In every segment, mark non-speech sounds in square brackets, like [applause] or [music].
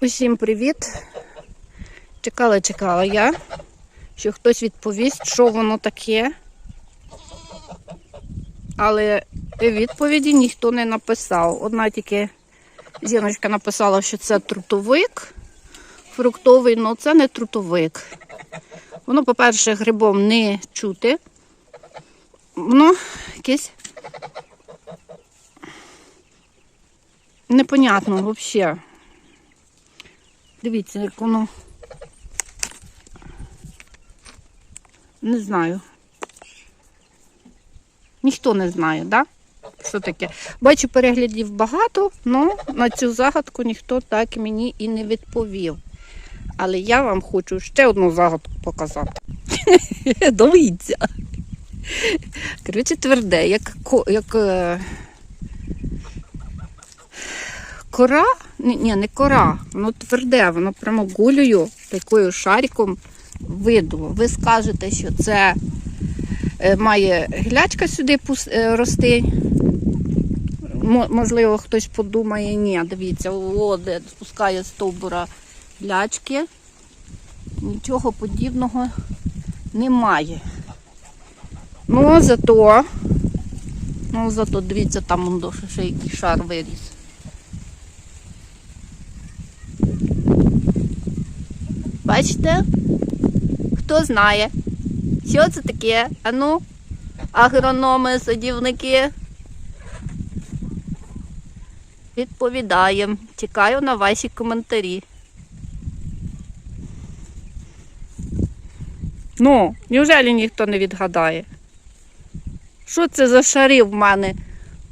Усім привіт. Чекала, чекала я, що хтось відповість, що воно таке. Але відповіді ніхто не написав. Одна тільки жіночка написала, що це трутовик фруктовий, але це не трутовик. Воно, по-перше, грибом не чути. Воно якесь непонятно взагалі. Дивіться, як воно. Не знаю. Ніхто не знає, да? Що таке? Бачу, переглядів багато, але на цю загадку ніхто так мені і не відповів. Але я вам хочу ще одну загадку показати. [laughs] Дивіться. Коротше, тверде, як, як е, кора, ні, не кора, воно тверде, воно прямо гулею, такою шариком видуло. Ви скажете, що це е, має глячка сюди е, рости. Можливо, хтось подумає, ні, дивіться, о, де спускає стовбура глячки. Нічого подібного немає. Ну, зато, ну, зато дивіться, там ще який шар виріс. Бачите? Хто знає? Що це таке? Ану, агрономи, садівники. Відповідаємо. Чекаю на ваші коментарі. Ну, неужели ніхто не відгадає? Що це за шари в мене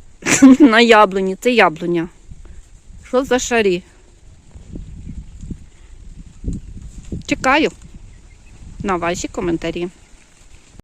[laughs] на яблуні? Це яблуня. Що за шарі? Чекаю на ваші коментарі.